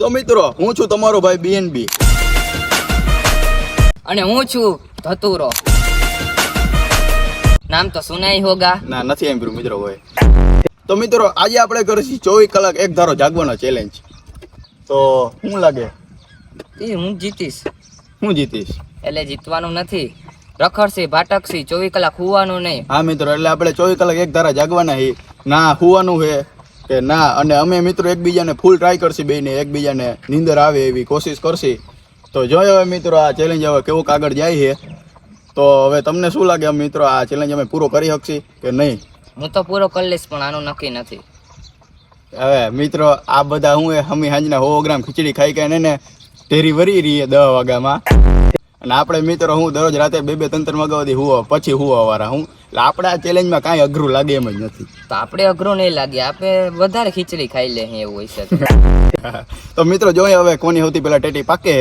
તો મિત્રો હું છું તમારો ભાઈ બીએનબી અને હું છું ધતુરો. નામ તો સુનાઈ હોગા. ના નથી સાંભળ્યું મિત્રો હોય. તો મિત્રો આજે આપણે કરીશું ચોવીસ કલાક એક ધારો જાગવાનો ચેલેન્જ તો શું લાગે? એ હું જીતીશ. હું જીતીશ? એટલે જીતવાનું નથી. રખડશી ભાટકશી ચોવીસ કલાક હુવાનું નહીં. હા મિત્રો એટલે આપણે ચોવીસ કલાક એક ધારા જાગવાના હી. ના હુવાનું છે કે ના અને અમે મિત્રો એકબીજાને ફૂલ ટ્રાય કરશી બેને એકબીજાને નીંદર આવે એવી કોશિશ કરશી. તો જોયો હવે મિત્રો આ ચેલેન્જ હવે કેવું આગળ જાય છે. તો હવે તમને શું લાગે મિત્રો આ ચેલેન્જ અમે પૂરો કરી શકશી કે નહીં? હું તો પૂરો કરી લઈશ પણ આનું નક્કી નથી. હવે મિત્રો આ બધા હું એ હમી હાંજના સો ગ્રામ ખીચડી ખાઈ કે ને ઢેરી વરી રહીએ દહ વાગ્યામાં. અને આપણે મિત્રો હું દરરોજ રાતે બે બે ત્રણ ત્રણ વાગ્યા સુધી હુવા પછી હુવા વાળા હું. એટલે આપણે આ ચેલેન્જમાં કાંઈ અઘરું લાગે એમ જ નથી. તો આપણે અઘરું નહીં લાગે આપણે વધારે ખીચડી ખાઈ લે એવું હોય છે તો. મિત્રો જોઈએ હવે કોની સૌથી પહેલાં ટેટી પાકે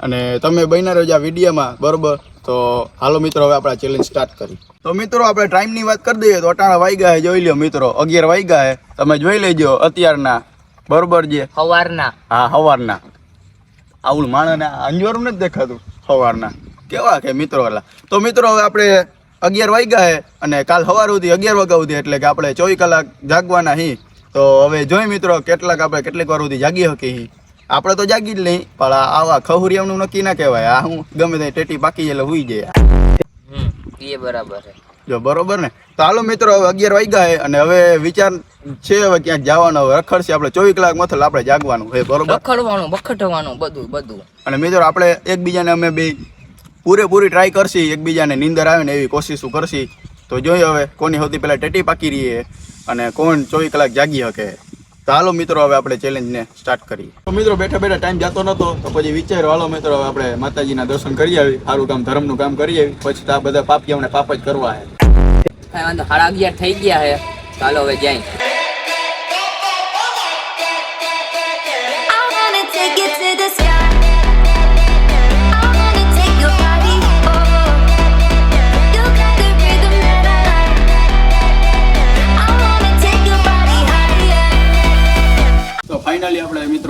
અને તમે બન્યા રહેજો આ વિડીયોમાં બરોબર? તો હાલો મિત્રો હવે આપણે ચેલેન્જ સ્ટાર્ટ કરી તો મિત્રો આપણે ટાઈમની વાત કરી દઈએ તો અટાણા વાગ્યા છે જોઈ લો મિત્રો. અગિયાર વાગ્યા છે તમે જોઈ લેજો અત્યારના. બરોબર છે? સવારના હા સવારના આવું માણસને અંજવારું નથી દેખાતું સવારના કેવા કે મિત્રો વાલા તો મિત્રો હવે આપણે અગિયાર વાગ્યા છે અને કાલ સવાર સુધી અગિયાર વાગ્યા સુધી એટલે કે આપણે ચોવીસ કલાક જાગવાના હી. તો હવે જોઈ મિત્રો કેટલાક આપણે કેટલીક વાર સુધી જાગી શકીએ હી. આપણે તો જાગી જ નહીં પણ આવા ખહુરિયાનું નક્કી ના કહેવાય. આ હું ગમે તે ટેટી પાકી એટલે હુઈ જાય એ બરાબર છે. જો બરોબર ને? તો હાલો મિત્રો હવે અગિયાર વાગ્યા છે અને હવે વિચાર છે હવે ક્યાંક જવાનો હવે રખડશે આપણે ચોવીસ કલાક મથલ આપણે જાગવાનું હે બરોબર? રખડવાનું બખટવાનું બધું બધું. અને મિત્રો આપણે એકબીજાને અમે બે પૂરેપૂરી ટ્રાય કરશી, એકબીજાને નીંદર આવે ને એવી કોશિશો કરશી. તો જોઈએ હવે કોની સૌથી પહેલાં ટેટી પાકી રહીએ અને કોણ ચોવીસ કલાક જાગી શકે. તો હાલો મિત્રો, હવે આપણે ચેલેન્જને સ્ટાર્ટ કરીએ. તો મિત્રો, બેઠા બેઠા ટાઈમ જતો નતો, તો પછી વિચારો હાલો મિત્રો, હવે આપણે માતાજીના દર્શન કરી આવી, સારું કામ, ધર્મનું કામ કરી આવી, પછી તો આ બધા પાપિયાઓને પાપ જ કરવા કાંઈ વાંધો, સાડા અગિયાર થઈ ગયા છે. ચાલો હવે જાય.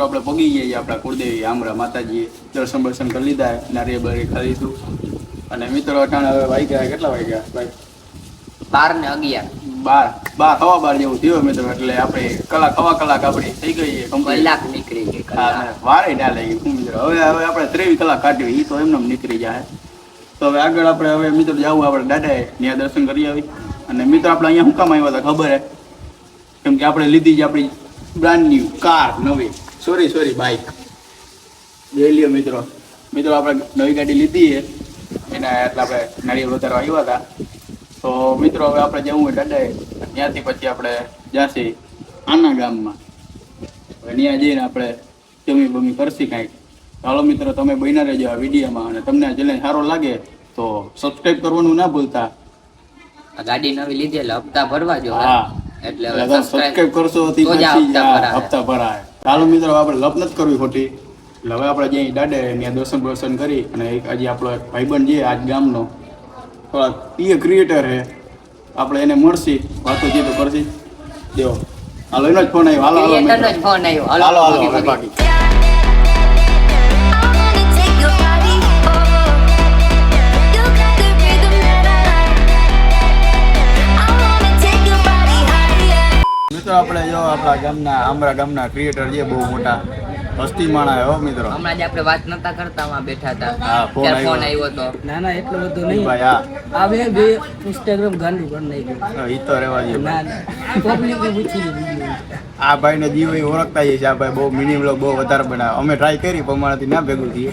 આપણે પગી ગયા આપણા કુળદેવી આમરા માતાજીએ. દર્શન બર્શન કરી લીધા નારિયેળ બારી ખાઈ લીધું અને મિત્રો અટાણે હવે વાગ્યા કેટલા વાગ્યા ભાઈ? બાર ને અગિયાર. બાર બાર હવા બાર જેવું થયું મિત્રો એટલે આપણે કલાક હવા કલાક આપણી થઈ ગઈ કલાક નીકળી ગઈ વારે ના શું મિત્રો? હવે હવે આપણે ત્રેવીસ કલાક કાઢવી એ તો એમને એમ નીકળી જાય. તો હવે આગળ આપણે હવે મિત્રો જવું આપણે દાદાએ ત્યાં દર્શન કરી આવી. અને મિત્રો આપણે અહીંયા શું કામ આવ્યા હતા ખબર હે? કેમ કે આપણે લીધી છે આપણી બ્રાન્ડ ન્યુ કાર નવી. સોરી સોરી બાઇક જોઈ લ્યો મિત્રો. મિત્રો આપણે નવી ગાડી લીધી છે. એના એટલે આપણે નાળિયેર વધારવા આવ્યા હતા. તો મિત્રો હવે આપણે જવું હોય દાદાએ. ત્યાંથી પછી આપણે જાસી આના ગામમાં. હવે ત્યાં જઈને આપણે જમી બમી કરશી કાંઈક. ચાલો મિત્રો તમે બન્યા રહેજો આ વિડીયોમાં અને તમને ચેલેન્જ સારો લાગે તો સબસ્ક્રાઈબ કરવાનું ના ભૂલતા. ગાડી નવી લીધી એટલે હપ્તા ભરવા જો. હા. એટલે સબસ્ક્રાઈબ કરશો તો હપ્તા ભરાય. ચાલો મિત્રો આપણે લપ નથી કરવી ખોટી. એટલે હવે આપણે જ્યાં દાડે ત્યાં દર્શન દર્શન કરી અને એક હજી આપણો એક ભાઈબંધ છે આજ ગામનો થોડા એ ક્રિએટર છે. આપણે એને મળશી વાતો તો કરશી. દેવો. હાલો એનો જ ફોન આવ્યો. હાલો હાલો જ. ફોન આવ્યો. હાલો હાલો. બાકી. મિત્રો આપણે જો આપણા ગામના અમારા ગામના ક્રિએટર છે બહુ મોટા હસ્તી માણા હો મિત્રો. હમણાં જ આપણે વાત નતા કરતા માં બેઠા હતા. હા, ફોન આવ્યો. તો? ના ના એટલું બધું નહીં. ભાઈ હા. આવે બે ઇન્સ્ટાગ્રામ ગાંડું કરી નાખ્યું. ઈ તો રહેવા દે ના ના. ને પૂછી લીધું. આ ભાઈને જીવ એ ઓળખતા જ છે આ ભાઈ બહુ મિનિમ વ્લોગ બહુ વધારે બનાવે. અમે ટ્રાય કરી પણ ના ભેગું થઈએ.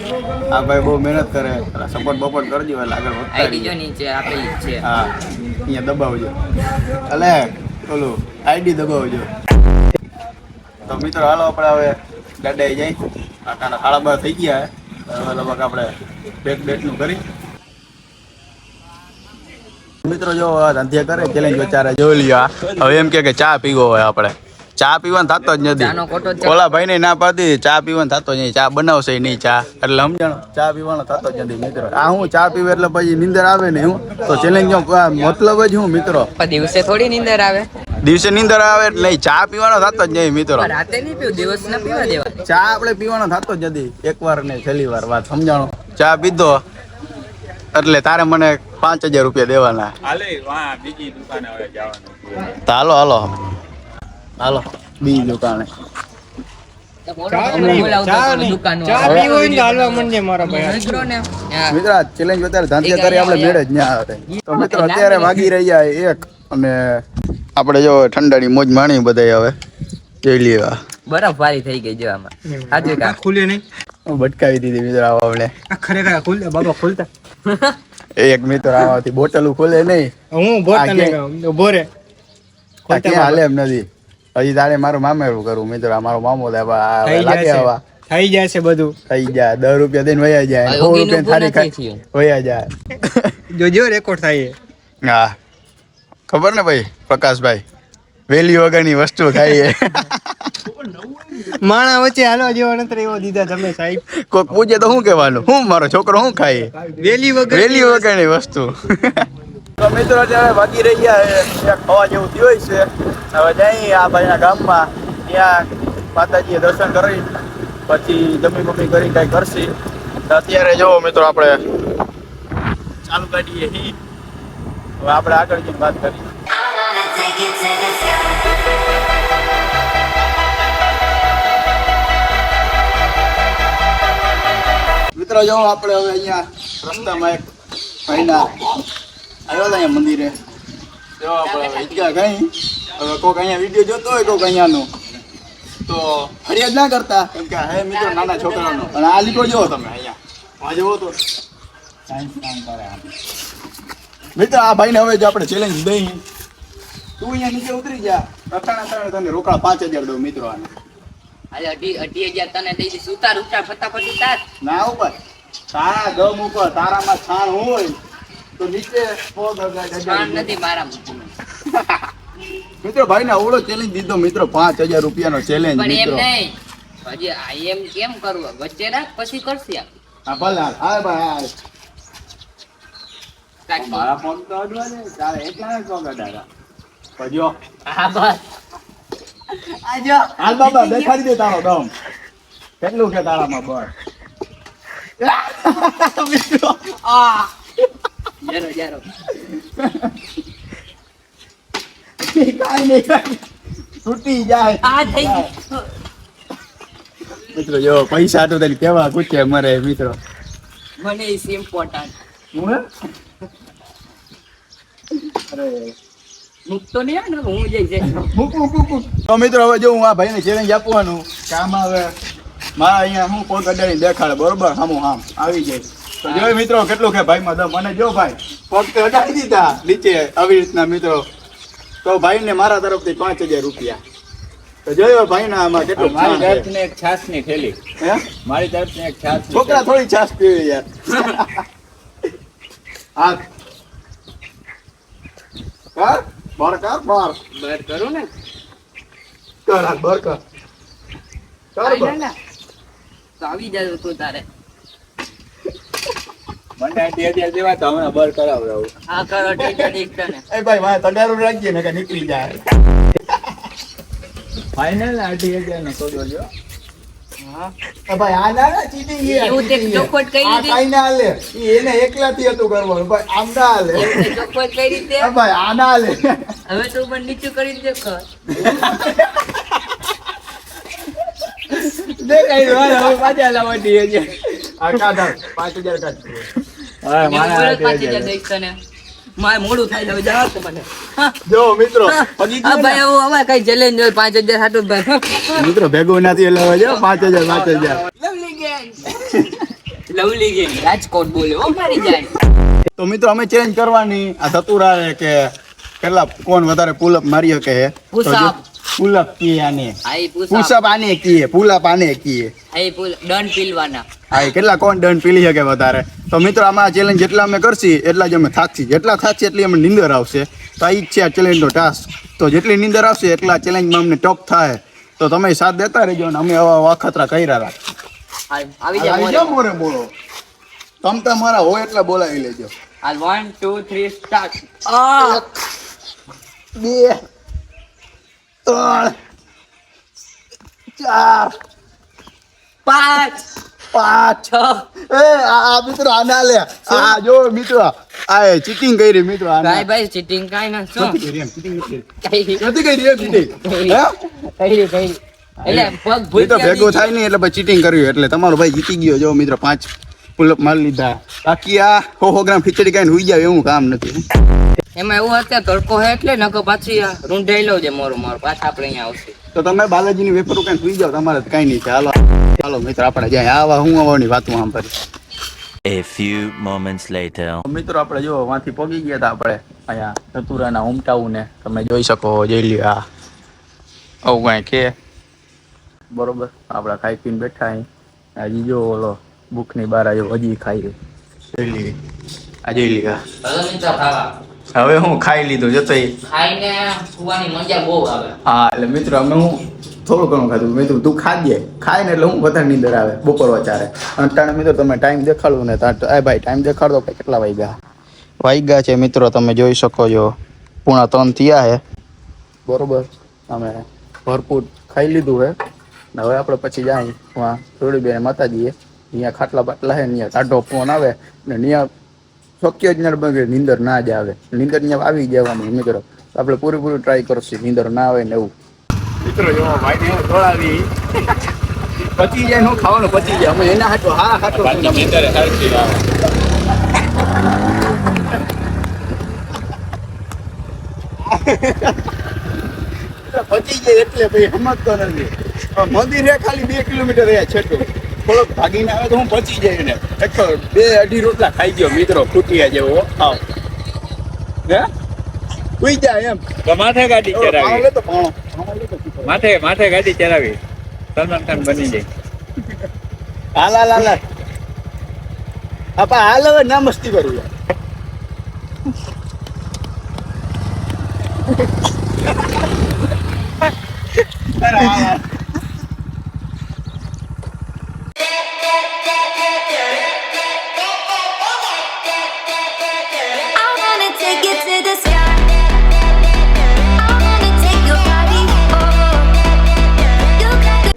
આ ભાઈ બહુ મહેનત કરે. સપોર્ટ બપોર્ટ કરજો એટલે આગળ વધતા આઈડી જો નીચે આપેલી છે. હા અહીંયા દબાવજો. અલે ઓલું આઈડી દબાવજો તો મિત્રો, હાલો આપણે હવે દાદાએ જઈ. આટાના સાડા બાર થઈ ગયા હવે લગભગ આપણે બેટ બેટનું કરી. મિત્રો, જો આ કરે ચેલેન્જ બચારે જોઈ લ્યો હવે એમ કે ચા પીવો હોય આપણે. ચા પીવાનું થતો જ નથી. ઓલા ભાઈ ને ના પાડી ચા પીવાનું થતો જ નહીં ચા બનાવશે નહીં ચા. એટલે સમજણ ચા પીવાનો થતો જ નથી મિત્રો. આ હું ચા પીવે એટલે પછી નીંદર આવે ને હું તો ચેલેન્જ મતલબ જ હું મિત્રો. દિવસે થોડી નીંદર આવે? દિવસે નીંદર આવે એટલે ચા પીવાનો થતો જ નહીં મિત્રો. રાતે નહીં પીવું દિવસ ના પીવા દેવા. ચા આપણે પીવાનો થતો જ નથી. એક વાર ને છેલ્લી વાર વાત સમજાણો? ચા પીધો એટલે તારે મને પાંચ હજાર રૂપિયા દેવાના. હાલે વાં બીજી દુકાને હવે જવાનું. તો હાલો. હાલો. બીજી આપડે મિત્રો ને હા. મિત્રો આ ચેલેન્જ વધારે ધાંધ્યા કરી આપણે મેળે જ ના આવે. તો મિત્રો અત્યારે વાગી રહ્યા એક. જો ઠંડાની મોજ માણી બધા હવે. જોઈ લેવા બરફ વારી થઈ ગઈ જો આમાં. ખુલે નહીં? ભટકાવી દીધી મિત્રો આવા આપણે ખરેખર ખુલે બાબા ખુલતા? એક મિત્ર આવાથી બોટલ ખોલે નહીં. હું આ કે- ઊભો રે. આ ક્યાં હાલે એમ નથી. હજી તારે મારું મામેરું કરવું મિત્ર. મારો મામો લાગે જશે. થઈ જશે બધું. થઈ જાય દસ રૂપિયા દઈને વયા જાય. સો રૂપિયા થારી ખાઈ વયા જાય. જોજો રેકોર્ડ થાય હા. ખબર ને ભાઈ પ્રકાશભાઈ? વેલી વગરની વસ્તુ થાય છે માણા વચ્ચે હાલો જેવા નતર એવો દીધા તમે સાહેબ. કોઈ પૂછે તો શું કહેવાનું? હું મારો છોકરો શું ખાય? વેલી વગર વેલી વગરની વસ્તુ. તો મિત્રો અત્યારે વાગી રહ્યા છે. ખાવા જેવું થયું છે. હવે જઈ આ ભાઈના ગામમાં. ત્યાં માતાજીએ દર્શન કરી, પછી જમી બમી કરી કાંઈ કરશી. અત્યારે જો મિત્રો આપણે ચાલુ કાઢીએ હી હવે આપણે આગળ જઈને વાત કરીએ. મિત્રો, જો આપણે હવે અહીંયા રસ્તામાં એક ભાઈના આવ્યો હતા અહીંયા મંદિરે. જો આપણે હવે ઈદગાહ હવે કોઈક અહીંયા વીડિયો જોતો હોય કોઈક અહીંયાનો. તો ફરિયાદ ના કરતા. કેમ કે હે મિત્રો નાના છોકરાનો. અને આ લીકો જોવો તમે અહીંયા. જોવો તો. સાયન્સ કામ કરે આમ. આ ભાઈને હવે જો આપણે ચેલેન્જ દઈ. તું અહીંયા નીચે ઉતરી જા. અટાણા અટાણે તને રોકડા પાંચ હજાર દઉં મિત્રો આને. અરે અઢી અઢી હજાર તને દઈ દઈશ. ઉતાર ઉતાર ફટાફટ ઉતાર. ના ઉપર. તારા ગમ ઉપર તારામાં છાણ હોય. તો નીચે. નથી મારા મિત્રો ભાઈ ને અવળો ચેલેન્જ દીધો. મિત્રો પાંચ હજાર રૂપિયાનો ચેલેન્જ પણ એમ મિત્રો. નહીં. હજી આ એમ કેમ કરવું વચ્ચે રાખ પછી કરશે. હા ભલે હા ભાઈ હા મારા ફોન તો અડવા દે. તારે એટલા જ પગ અડાડા ભજ્યો. હા બસ. હાલ બાબા દેખાડી દે તારો દમ. કેટલું છે તારામાં બળ મિત્રો આ. જરો જરો કાંઈ નહીં. તૂટી જાય આ થઈ ગયું. મિત્રો જો પૈસા તો તને કેવા કુચે મરે મિત્રો. મને ઇસ ઇમ્પોર્ટન્ટ હું અરે મૂકતો નહીં હો હું જઈ જઈશ. મૂક મૂક મૂક મૂક. તો મિત્રો હવે જો હું આ ભાઈને ચેલેન્જ આપવાનું કામ આવે મારા અહીંયા હું પગ અડાડી દેખાડે બરોબર? હામું હામ આવી જાય. તો જો મિત્રો કેટલું કે ભાઈમાં દમ મને જો ભાઈ પગ તો અડાડી દીધા નીચે આવી રીતના મિત્રો. તો ભાઈને મારા તરફથી પાંચ હજાર રૂપિયા. તો જોયો ભાઈના આમાં કેટલું મારી પ્રાણ છે. તરફની એક છાસની થેલી. હે? મારી તરફની એક છાસ છોકરા થોડી છાસ પીવે યાર. હાથ કર બર કર બર બર કરું ને? કર હાથ બર કર. કર ના, બર ના. તો આવી જાય તું તારે. મને અઢી હજાર દેવા તો હમણાં બર કરાવડાવું આ કરો ટીચર એક તને એ ભાઈ વાહ તગારું રાખજે ને કે નીકળી જાય. ફાઇનલ અઢી હજાર નો સોદો જો ભાઈ આ ના ના ચીટિંગ એવું તે ચોખવટ કરી આ હતી? ના હાલે. એને એકલાથી હતું કરવાનું. ભાઈ આમ ના હાલે. ચોખવટ કઈ રીતે એ ભાઈ આ ના હાલે. હવે તું પણ નીચું કરી દે કર દેખાય હવે પાછા લાવવા અઢી હજાર આ કાઢ પાંચ હજાર કાઢ. મારા મોડું થાય હવે તો મને. જો મિત્રો ભાઈ. અમારે કઈ ચેલેન્જ હોય પાંચ હજાર ભાઈ મિત્રો ભેગું નથી લેવા જો પાંચ હજાર પાંચ હજાર. Lovely gang lovely gang Rajkot બોલ્યો મારી જાય. તો મિત્રો અમે ચેન્જ કરવાની. આ થતું રહે કે કેટલા કોણ વધારે પુલઅપ મારી શકે up. પુલઅપ કીએ આને પુશઅપ આને કીએ પુલઅપ આને કીએ. આઈ પુલ ડન પીલવાના. હાઈ કેટલા કોણ દંડ પીલી શકે વધારે? તો મિત્રો આમાં ચેલેન્જ જેટલા અમે કરશી એટલા જ અમે થાકશી. જેટલા થાકશે એટલી અમે નીંદર આવશે. તો આ જ છે આ ચેલેન્જનો ટાસ્ક તો જેટલી નીંદર આવશે એટલા ચેલેન્જમાં અમને ટોપ થાય. તો તમે સાથ દેતા રહેજો અને અમે આવા વાખતરા કર્યા રાખ આવી જાઓ મોરે. બોલો. તમ તમારા હોય એટલા બોલાવી લેજો. હાલ વન ટુ થ્રી સ્ટાર્ટ બે. ચાર પાંચ પાંચ છ. એ આ આ મિત્રો આના લે. આ જો મિત્રો આ ચીટિંગ કરી મિત્રો આના. ભાઈ ભાઈ ચીટિંગ કાઈ ના શું? કરી એમ કરી. કઈ નથી કરી એમ cheating. હે? કઈ કઈ એટલે પગ એ ભૂલ તો ભેગું થાય નહીં એટલે ભાઈ ચીટિંગ કર્યું. એટલે તમારો ભાઈ જીતી ગયો જો મિત્રો પાંચ પુલઅપ મારી લીધા. બાકી આ સો ગ્રામ ખીચડી ખાઈને હુઈ જાય એવું કામ નથી. એમાં એવું અત્યારે તડકો હે એટલે નકો પાછી આ રૂંઢાઈ લઉં છે મોરું મારું પાછા આપણે અહીંયા આવશે. તો તમે બાલાજીની વેપર કાંઈ સુઈ જાઓ તમારે કઈ કાંઈ નહીં છે. હાલો ચાલો મિત્ર આપણે જાય આવા હું આવવાની વાતો આમ કરી A few moments later. મિત્રો આપણે જો વાંથી પોગી ગયા હતા આપણે અહીંયા ચતુરાના ઉમટાવું ને તમે જોઈ શકો જોઈ લ્યો આ. આવું કાંઈ કે. બરોબર આપણે ખાઈ પીને બેઠા અહીં. હજી જો ઓલો ભૂખની બાર આવ્યો હજી ખાઈ જોઈ લઈએ આ જોઈ લઈએ હવે હું ખાઈ લીધું જો એ ખાઈને સુવાની મજા બહુ આવે. હા એટલે મિત્રો અમે હું થોડું ઘણું ખાધું. મિત્રો તું ખાજે. ખાય ને એટલે હું વધારે નીંદર આવે બપોર વચારે અને તાણે મિત્રો તમે ટાઈમ દેખાડું ને. તાર એ ભાઈ ટાઈમ દેખાડો ભાઈ કેટલા વાગ્યા? વાગ્યા છે મિત્રો તમે જોઈ શકો છો. પૂણા ત્રણ થયા છે. બરોબર. અમે ભરપૂર ખાઈ લીધું હે ને હવે આપણે પછી જાય થોડી બેન માતાજીએ. અહીંયા ખાટલા બાટલા હે અહીંયા ટાઢો ફોન આવે ને ત્યાં શક્ય જ ના બને નીંદર ના જ આવે. નીંદર ત્યાં આવી જવાની મિત્રો. આપણે પૂરેપૂરું ટ્રાય કરશું નીંદર ના આવે ને એવું. મિત્રો જો ભાઈ ને દોડાવી પચી જાય હું ખાવાનું પચી જાય? અમે એના હાટો હા હાટો. પચી જાય એટલે ભાઈ સમજતો નથી. મંદિર ખાલી બે કિલોમીટર રહ્યા છેટું થોડોક ભાગીને આવે તો હું પચી જાય ને એટલો બે અઢી રોટલા ખાઈ ગયો મિત્રો ખૂટિયા જેવો. આવ. હે? ઉઈ જાય એમ. તો માથે ગાડી ચરાવી તો. માથે માથે ગાડી ચરાવી સલમાન ખાન બની જાય. હાલ હાલ હાલ હાલ. આપા હાલ હવે ના મસ્તી કરું યાર.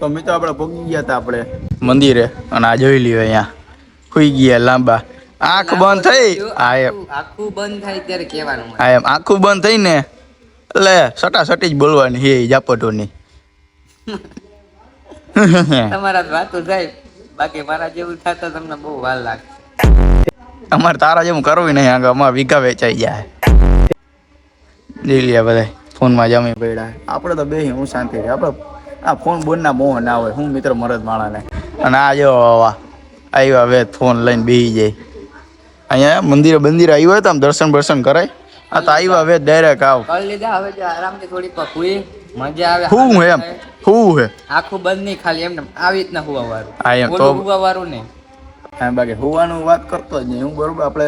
તો મિત્રો આપણે ભોગી ગયા હતા આપણે. મંદિરે અને આ જોઈ લીધું અહીંયા. ખુઈ ગયા લાંબા. આંખ બંધ થઈ. એમ. આખું બંધ થાય ત્યારે કહેવાનું એમ. આંખું બંધ થઈ ને એટલે સટાસટી જ બોલવાની હે જાપટોની તમારા વાતો થાય. બાકી મારા જેવું થતા તમને બહુ વાર લાગશે. અમારે તારા જેવું કરવું નહીં આગળ અમારે વીઘા વેચાઈ જાય. લઈ લે બધા. ફોનમાં જમી પડ્યા. આપણે તો બે હું શાંતિ રહે. આપણે આ ફોન બોનના મોહ ના હોય. હું મિત્ર મરદ માણાને અને આ જો આવ્યા હવે ફોન લઈને બેસી જાય. અહીંયા મંદિરે બંદિરે આવ્યું હોય તો આમ દર્શન બર્શન કરાય. આ તો આવ્યા હવે ડાયરેક્ટ આવ. લીધા હવે જો આરામથી થોડી પકવી. મજા આવે હું હે એમ? હું હે? આખું બંધ નહીં ખાલી એમ આવી રીતના હુવા વાળું હા, એમ. તો- હુવા વાળું નહીં હા બાકી હોવાનું વાત કરતો જ નહીં. હું બરોબર આપણે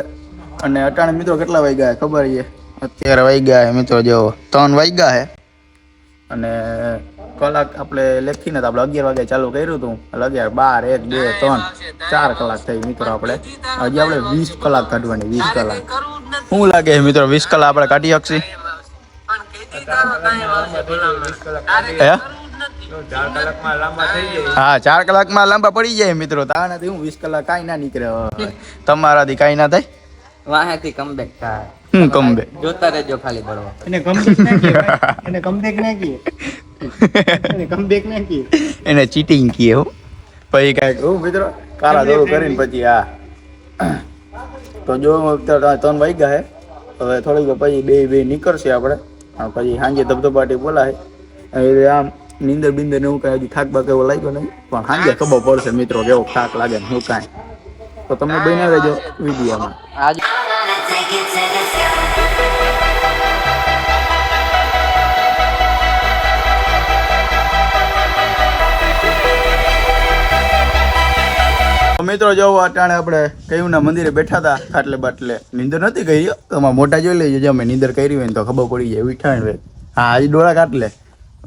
અને અટાણે મિત્રો કેટલા વાગ્યા ખબર છે? અત્યારે વાગ્યા છે મિત્રો જો ત્રણ વાગ્યા હે અને કલાક આપણે લખીને આપણે અગિયાર વાગે ચાલુ કર્યું હતું. એટલે અગિયાર બાર એક બે ત્રણ ચાર કલાક થઈ મિત્રો આપણે. હજી આપણે વીસ કલાક કાઢવાની વીસ કલાક. શું લાગે મિત્રો વીસ કલાક આપણે કાઢી શકશી? ચાર કલાકમાં લાંબા હા ચાર કલાકમાં લાંબા પડી જાય મિત્રો. તાણાથી હું વીસ કલાક કાંઈ ના નીકળે. તમારાથી કાંઈ ના થાય? વાહેથી કમબેક થાય. હું કમ બે જોતા રહેજો ખાલી બળવા એને કમબેક ના કીએ એને કમબેક ના કીએ. કમબેક ના કીએ. એને ચીટિંગ કીએ હો. પછી કાંઈક હું મિત્રો? કાળા દોરું કરીને પછી હા તો જો ત્રણ વાગ્યા હે. હવે થોડીક પછી બે બે નીકળશે આપણે. અને પછી સાંજે ધબધબાટી બોલાય. એટલે આમ નીંદર બિંદર ને એવું કાંઈ હજી થાક બાક એવો લાગ્યો નહીં. પણ સાંજે ખબર પડશે મિત્રો કેવો થાક લાગે ને શું કાંઈ. તો તમે બન્યા રહેજો વિડીયોમાં. આજ મિત્રો જો અટાણે આપણે કયુંના મંદિરે બેઠા હતા ખાટલે બાટલે. નીંદર નથી કરી. તમારા મોટા જોઈ લેજો જો અમે નીંદર કરી હોય ને તો ખબર પડી જાય વિઠાણ વે હા આજે ડોળા કાટલે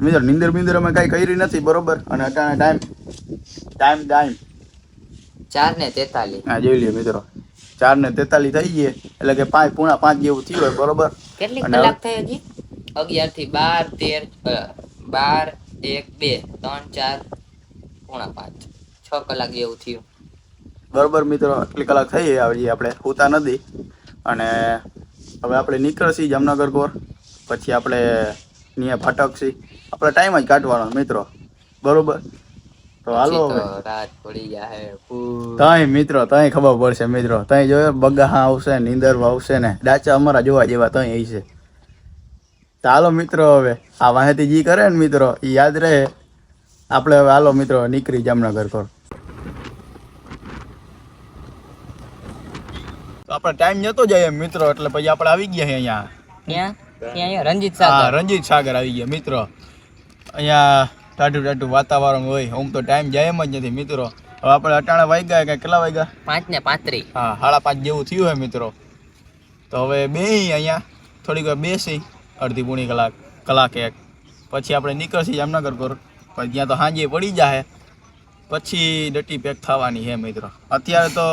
મિત્રો નીંદર બીંદર અમે કાંઈ કરી નથી બરોબર? અને અટાણે ટાઈમ ટાઈમ ટાઈમ. ચાર ને તેતાલીસ. હા જોઈ લે મિત્રો. ચાર ને તેતાલીસ થઈ ગયે એટલે કે પાંચ પૂણા પાંચ જેવું થયું હોય બરોબર? કેટલી કલાક થઈ હજી? અગિયારથી બાર તેર બાર એક બે ત્રણ ચાર પૂણા પાંચ. છ કલાક જેવું થયું. બરોબર મિત્રો આટલી કલાક થઈ આવી આપણે હોતા નથી. અને હવે આપણે નીકળશી જામનગર કોર પછી આપણે ત્યાં ફાટકશી આપણે ટાઈમ જ કાઢવાનો મિત્રો બરોબર? તો હાલો રાત પડી જાય ફૂ. મિત્રો તાય ખબર પડશે મિત્રો. તાય જોયો બગા આવશે નીંદર આવશે ને ડાચા અમારા જોવા જેવા તઈ છે. તો હાલો મિત્રો હવે આ વાહેતી જી કરે ને મિત્રો એ યાદ રહે. આપણે હવે હાલો મિત્રો નીકળી જામનગર કોર. આપણે ટાઈમ જતો જાય એમ મિત્રો એટલે પછી આપણે આવી ગયા છે અહીંયા. ક્યાં? રંજીત હા સાગર. રંજીત સાગર આવી ગયા મિત્રો. અહીંયા ટાઢું ટાઢું વાતાવરણ હોય આમ તો ટાઈમ જાય એમ જ નથી મિત્રો. હવે આપણે અટાણા વાગ્યા કે કેટલા વાગ્યા? પાંચ ને પાંત્રીસ. હા સાડા પાંચ જેવું થયું હોય મિત્રો. તો હવે બે અહીંયા થોડીક વાર બેસી અડધી પૂણી કલાક કલાક એક. પછી આપણે નીકળશી જામનગર પર. પણ ત્યાં તો સાંજે પડી જાય પછી ડટી પેક થવાની છે મિત્રો. અત્યારે તો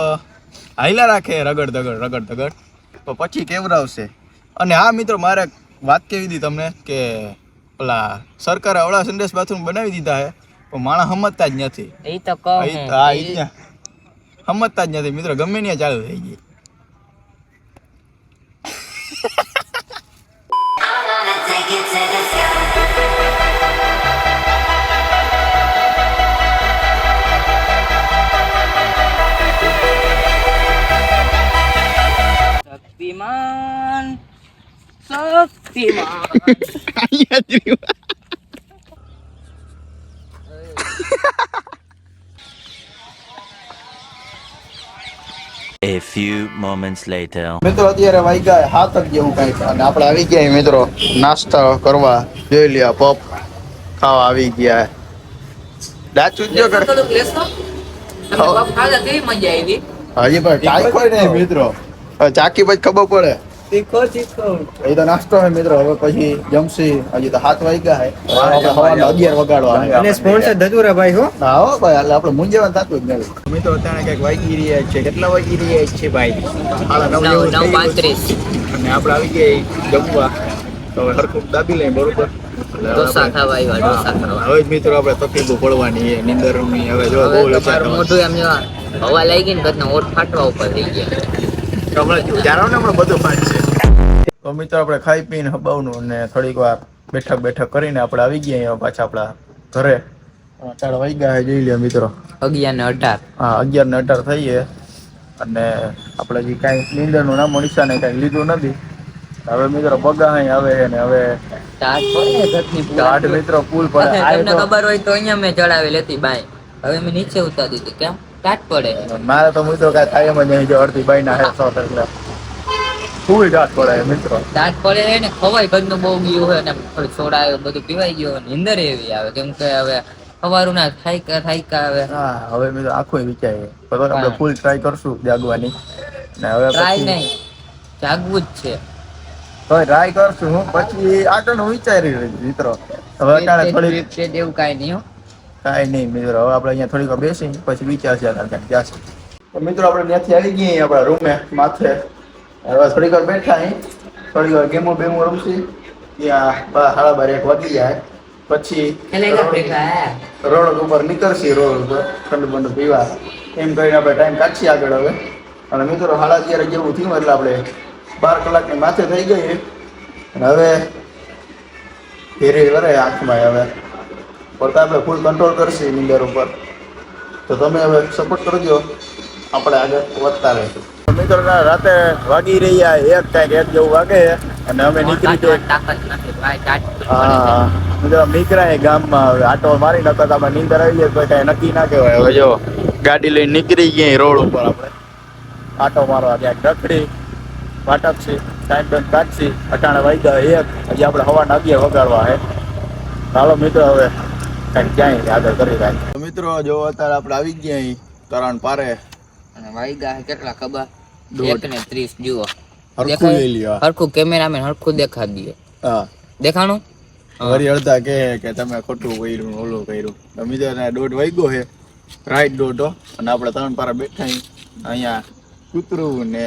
હાઈલા રાખે રગડ દગડ રગડ દગડ તો પછી કેવરાવશે? અને હા મિત્રો મારે વાત કેવી હતી તમને કે પેલા સરકારે અવળા સંદેશ બાથરૂમ બનાવી દીધા હે પણ માણસ સમજતા જ નથી. એ તો હા. સમજતા જ નથી. મિત્રો ગમે ત્યાં ચાલુ થઈ ગઈ શક્તિમાન શક્તિમાન. A few moments later. મિત્રો અત્યારે વાગ્યા હાથ જ જેવું કઈ અને આપણે આવી ગયા મિત્રો નાસ્તા કરવા. જોઈ લ્યા પપ ખાવા આવી ગયા. ડાચું જો કર હજી પણ ચાય કોઈ નહીં મિત્રો. ચાકી પછી ખબર પડે. તીખો એ તો નાસ્તો હે મિત્રો. હવે પછી જમશી. હજી તો હાથ વાગ્યા હે. સવારના અગિયાર વગાડવા. અને સ્પોન્સર ધતુરાભાઈ હો. હા હો ભાઈ એટલે આપણે મૂંઝવણ થતું જ નહીં મિત્રો અત્યારે કંઈક વાગી રહ્યા છે. કેટલા વાગી રહ્યા છે ભાઈ? નવ પાંત્રીસ. અને આપણે આવી ગયા જમવા. તો હરખું દાબી લઈએ બરોબર? ખાવા આવ્યા ખાવા. હવે મિત્રો આપણે તકલીફો પડવાની છે નીંદરની. હવે જો બહુ મોઢું એમ હવા લાગી ને ઘરના ઓઠ ફાટવા ઉપર થઈ ગયા. ને તો મિત્રો આપણે ખાઈ પીને હબાવનું અને થોડીક વાર બેઠક બેઠક કરીને આપણે આવી ગયા અહીંયા પાછા આપણા ઘરે. ચાલો વાઈ ગયા જોઈ લે મિત્રો. અગિયાર ને અઢાર. હા અગિયાર ને અઢાર થઈએ. અને આપણે જે કાંઈ નીંદરનું નામ નિશાને કાંઈ લીધું નથી. હવે મિત્રો બગા અહીં આવે છે ને હવે ટાટ મિત્રો પુલ પર તમને ખબર હોય તો અહીંયા મેં ચડાવી લેતી બાય હવે મેં નીચે ઉતારી દીધી કેમ? ટાટ પડે. મારે તો મિત્રો કાંઈ થાય એમ જ નહીં જો અડધી બાઈના હે સો એટલે. ફૂલ ડાટ પડે મિત્રો. ટાટ પડે ને ખવાય ઘરનું બહુ ગયું હોય ને થોડી બધું પીવાઈ ગયું હોય નીંદર એવી આવે. કેમ કે હવે સવારું ના થાયકા થાયકા આવે. હા હવે તો આખું વિચારે બરોબર આપણે ફૂલ ટ્રાય કરશું જાગવાની. ને હવે ટ્રાય નહીં. જાગવું જ છે. હવે ટ્રાય કરશું હું. પછી આગળનું વિચારી રહ્યું મિત્રો. હવે અટાણે થોડી એવું કાંઈ નહીં કાંઈ નહીં મિત્રો હવે આપણે અહીંયા થોડીક બેસી પછી જશે. તો મિત્રો આપણે ત્યાંથી આવી ગયા આપણા રૂમે માથે. હવે થોડીક વાર બેઠા અહીં. થોડીક વાર ગેમો બેમો રમશી. ત્યાં સાડા બાર એક વાગી જાય પછી રોડ ઉપર નીકળશે રોડ ઉપર ઠંડુ બંડુ પીવા. એમ કરીને આપણે ટાઈમ કાઢીએ આગળ હવે. અને મિત્રો હાડા અગિયાર જેવું થયું એટલે આપણે બાર કલાકની માથે થઈ ગઈ અને હવે ધીરે વરે આંખમાં હવે પોતા આપણે ફૂલ કંટ્રોલ કરશે નીંદર ઉપર. તો તમે હવે સપોર્ટ કરજો. આપણે આગળ વધતા રહીશું. મિત્રો રાતે વાગી રહ્યા એક કાંઈક એક જેવું વાગે અને અમે નીકળી ટાટ હા. મિત્રો નીકળાય ગામમાં હવે આટો મારી નતા તમે નીંદર આવી જાય તો કઈ નક્કી ના કહેવાય. હવે જો ગાડી લઈને નીકળી ગયા રોડ ઉપર આપણે. આટો મારવા ક્યાંક રખડી વાટકશી ટાઈમ ટાઈમ કાઢશી અટાણે વાગ્યા એક. હજી આપણે હવાના અગિયાર વગાડવા હે. ચાલો મિત્રો હવે ક્યાંય આગળ કરી રાખીએ મિત્રો જો અત્યારે આપણે આવી ગયા અહીં તરાણ પારે. અને વાયગા છે કેટલા ખબર? એક ને ત્રીસ જુઓ. હરખું? લઈ લ્યો. હરખું કેમેરામેન હરખું દેખાડી દે. હા. દેખાણું? વળી અડધા કહે કે તમે ખોટું કર્યું ઓલું કર્યું. તો બીજો દોઢ વાગ્યો છે. રાઈટ દોઢો અને આપણે ત્રણ પારા બેઠા અહીંયા કૂતરું ને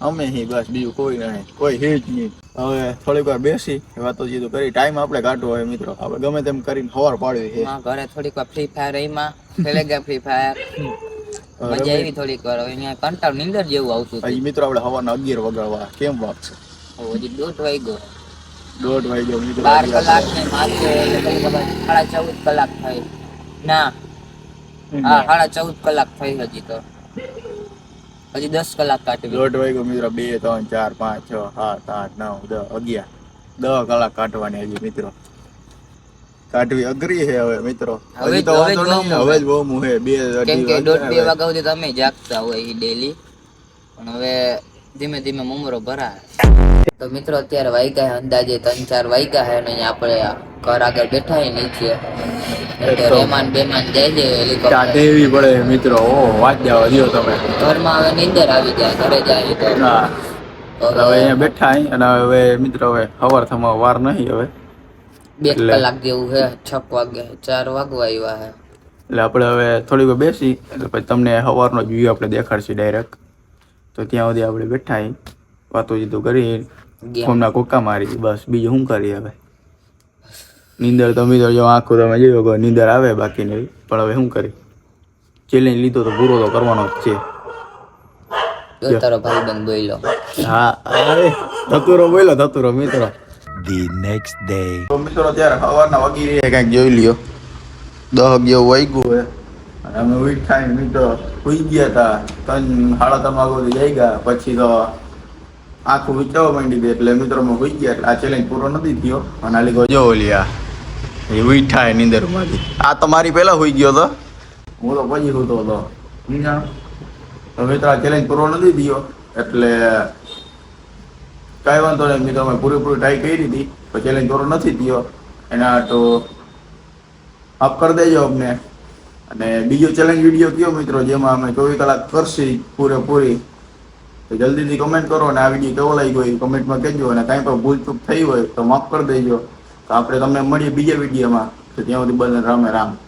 અમે હી બસ બીજું કોઈ નહીં કોઈ હે જ નહીં. હવે થોડીક વાર બેસી વાતો જીતો કરી. ટાઈમ આપણે કાઢવો હોય મિત્રો. આપણે ગમે તેમ કરીને સવાર પાડવી છે. ઘરે થોડીક વાર ફ્રી ફાયર એમાં ટેલિગ્રામ ફ્રી ફાયર મજા આવી થોડીક વાર. અહીંયા કંટાળ નીંદર જેવું આવતું હતું. મિત્રો આપણે હવાના અગિયાર વગાડવા. કેમ વાત છે? હજી દોઢ વાગ્યો. દોઢ વાગ્યો મિત્રો. બાર કલાક ને માથે ખબર સાડા ચૌદ કલાક થઈ ના હા સાડા ચૌદ કલાક થઈ હજી તો. હજી દસ કલાક કાઢવી દોઢ વાગ્યો મિત્રો બે ત્રણ ચાર પાંચ છ સાત આઠ નવ દસ અગિયાર. દસ કલાક કાઢવાની હજી મિત્રો. કાઢવી અઘરી છે હવે મિત્રો. હવે તો વાંધો નહીં, હવે જ બહુ મુહે બે કેમ કે દોઢ બે વાગ્યા સુધી તમે જાગતા હોય ડેલી પણ હવે ધીમે ધીમે મમરો ભરાય. તો મિત્રો અત્યારે વાગ્યા અંદાજે ત્રણ ચાર વાગ્યા છે અને આપણે ઘર આગળ બેઠા નીચે. રહેમાન બેમાન જાય હેલિકોપ્ટર કાઢેવી પડે મિત્રો ઓ વાત જાવ દ્યો તમે. ઘરમાં હવે નીંદર આવી જાય ઘરે જાય તો. હા. હવે અહીંયા બેઠા અહીં અને હવે મિત્રો હવે સવાર થવામાં વાર નહીં હવે. બે કલાક જેવું છે છ વાગે ચાર વાગવા આવ્યા છે. એટલે આપણે હવે થોડીક વાર બેસી એટલે પછી તમને સવારનો જ વ્યૂ આપણે દેખાડશે ડાયરેક્ટ તો ત્યાં સુધી આપણે બેઠા અહીં વાતો જીતો કરી. ફોનના કોકા મારી બસ બીજું શું કરીએ હવે? નીંદર તો મિત્રો જો આંખો તમે જોયો કે નીંદર આવે બાકી નહીં પણ હવે શું કરી ચેલેન્જ લીધો તો પૂરો તો કરવાનો જ છે. તારો ભાઈબંધ બોલ્યો. હા અરે ધતુરો બોલો ધતુરો મિત્રો. ધી નેક્સ્ટ ડે તો મિત્રો ત્યારે સવારના વાગી રહ્યા કાંઈક જોઈ લ્યો. દહ જેવું વાગ્યું હે. અને અમે ઉઠાઈ મિત્રો સુઈ ગયા હતા ત્રણ સાડા ત્રણ વાગ્યા જઈ ગયા. પછી તો આખું વિચારવા માંડી ગઈ એટલે મિત્રો અમે સુઈ ગયા. એટલે આ ચેલેન્જ પૂરો નથી થયો. અને આ લીધો જો ઓલી આ એ ઉઠાય નીંદરમાંથી આ તો મારી પહેલા હોઈ ગયો હતો હું તો પછી હોતો હતો. મિત્રો ચેલેન્જ પૂરો નથી થયો. એટલે કાંઈ વાંધો નહીં મિત્રો અમે પૂરેપૂરી ટ્રાય કરી હતી તો ચેલેન્જ પૂરો નથી થયો. એના તો આપ કરી દેજો અમને. અને બીજો ચેલેન્જ વીડિયો કયો મિત્રો, જેમાં અમે ચોવીસ કલાક કરશી પૂરેપૂરી. તો જલ્દીથી કમેન્ટ કરો અને આ વીડિયો કેવો લાગ્યો એ કમેન્ટમાં કહેજો. અને કાંઈ પણ ભૂલ ચૂક થઈ હોય તો માફ કરી દેજો. તો આપણે તમને મળીએ બીજા વિડીયોમાં. તો ત્યાં સુધી બધા રામે રામ.